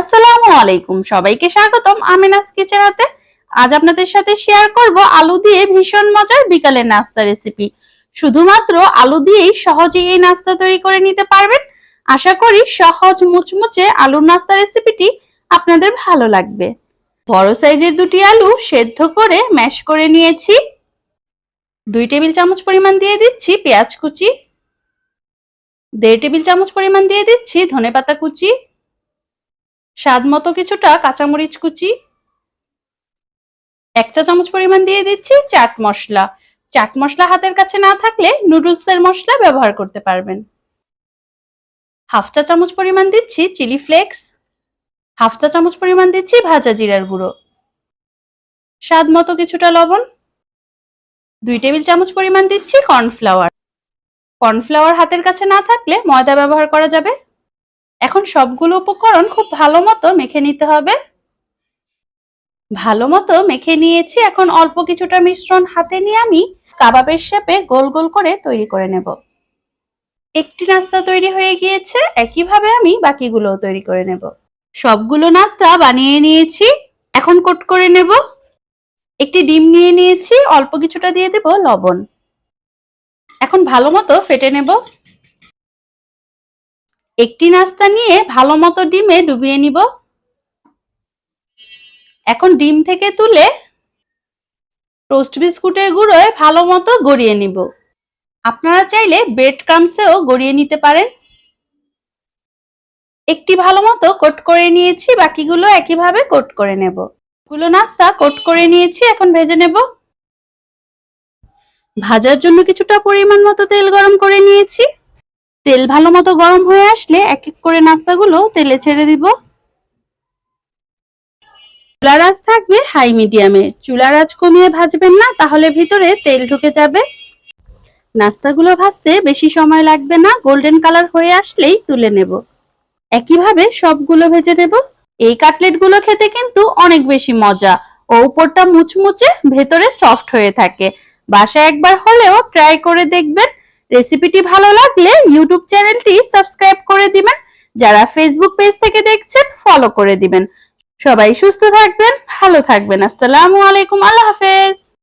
আসসালামু আলাইকুম। সবাইকে স্বাগতম আমিনাস কিচেনাতে আজ আপনাদের সাথে শেয়ার করব আলু দিয়ে ভীষণ মজার বিকালের নাস্তা রেসিপি শুধুমাত্র আলু দিয়েই সহজেই এই নাস্তা তৈরি করে নিতে পারবেন। আশা করি সহজ মুচমুচে আলুর নাস্তা রেসিপিটি আপনাদের ভালো লাগবে। বড় সাইজের দুটি আলু সেদ্ধ করে ম্যাশ করে নিয়েছি। দুই টেবিল চামচ পরিমাণ দিয়ে দিচ্ছি পেঁয়াজ কুচি। দেড় টেবিল চামচ পরিমাণ দিয়ে দিচ্ছি ধনেপাতা কুচি। স্বাদ মতো কিছুটা কাঁচামরিচ কুচি, এক চা চামচ পরিমাণ দিয়ে দিচ্ছি চাট মশলা। চাট মশলা হাতের কাছে না থাকলে নুডলসের মশলা ব্যবহার করতে পারবেন। হাফ চা চামচ পরিমাণ দিচ্ছি চিলি ফ্লেক্স, হাফ চা চামচ পরিমাণ দিচ্ছি ভাজা জিরার গুঁড়ো। স্বাদ মতো কিছুটা লবণ, দুই টেবিল চামচ পরিমাণ দিচ্ছি কর্নফ্লাওয়ার। কর্নফ্লাওয়ার হাতের কাছে না থাকলে ময়দা ব্যবহার করা যাবে। এখন সবগুলো উপকরণ খুব ভালো মতো মেখে নিতে হবে। ভালো মতো মেখে নিয়েছি। এখন অল্প কিছুটা মিশ্রণ হাতে নিয়ে আমি কাবাবের শেপে গোল গোল করে তৈরি করে নেব। একটি নাস্তা তৈরি হয়ে গিয়েছে। একইভাবে আমি বাকিগুলোও তৈরি করে নেব। সবগুলো নাস্তা বানিয়ে নিয়েছি। এখন কোট করে নেব। একটি ডিম নিয়ে নিয়েছি। অল্প কিছুটা দিয়ে দেব লবণ। এখন ভালো মতো ফেটে নেব। একটি নাস্তা নিয়ে ভালো মতো ডিমে ডুবিয়ে নিব। এখন ডিম থেকে তুলে টোস্ট বিস্কুটের গুঁড়োয় ভালো মতো গড়িয়ে নিব। আপনারা চাইলে ব্রেড ক্রামসেও গড়িয়ে নিতে পারেন। একটি ভালো মতো কোট করে নিয়েছি, বাকিগুলো একইভাবে কোট করে নেব। গুলো নাস্তা কোট করে নিয়েছি, এখন ভেজে নেব। ভাজার জন্য কিছুটা পরিমাণ মতো তেল গরম করে নিয়েছি। তেল ভালো মতো গরম হয়ে আসলে এক এক করে নাস্তাগুলো তেলে ছেড়ে দিব। চুলার আঁচ থাকবে হাই মিডিয়ামে। চুলার আঁচ কমিয়ে ভাজবেন না, তাহলে ভিতরে তেল ঢুকে যাবে। নাস্তাগুলো ভাজতে বেশি সময় লাগবে না, গোল্ডেন কালার হয়ে আসলেই তুলে নেব। একইভাবে সবগুলো ভেজে নেব। এই কাটলেটগুলো খেতে কিন্তু অনেক বেশি মজা ও উপরটা মুচমুচে, ভেতরে সফট হয়ে থাকে। বাসায় একবার হলেও ট্রাই করে দেখবেন। রেসিপিটি ভালো লাগলে ইউটিউব চ্যানেলটি সাবস্ক্রাইব করে দিবেন, যারা ফেসবুক পেজ থেকে দেখছেন ফলো করে দিবেন। সবাই সুস্থ থাকবেন, ভালো থাকবেন। আসসালামু আলাইকুম, আল্লাহ হাফেজ।